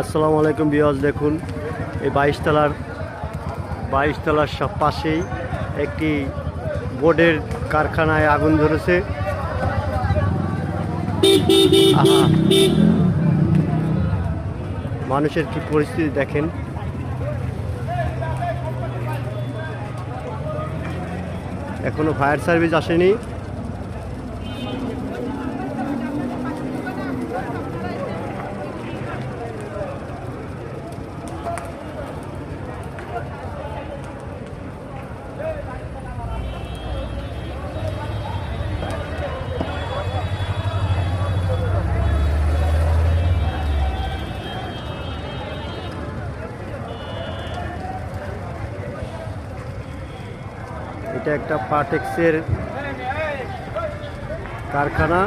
আসসালামু আলাইকুম বিয়াজ দেখুন, এই বাইশ তলার বাইশ তলার সব পাশেই একটি বোর্ডের কারখানায় আগুন ধরেছে। মানুষের কি পরিস্থিতি দেখেন? এখনও ফায়ার সার্ভিস আসেনি। এটা একটা পাটেক্সের কারখানা।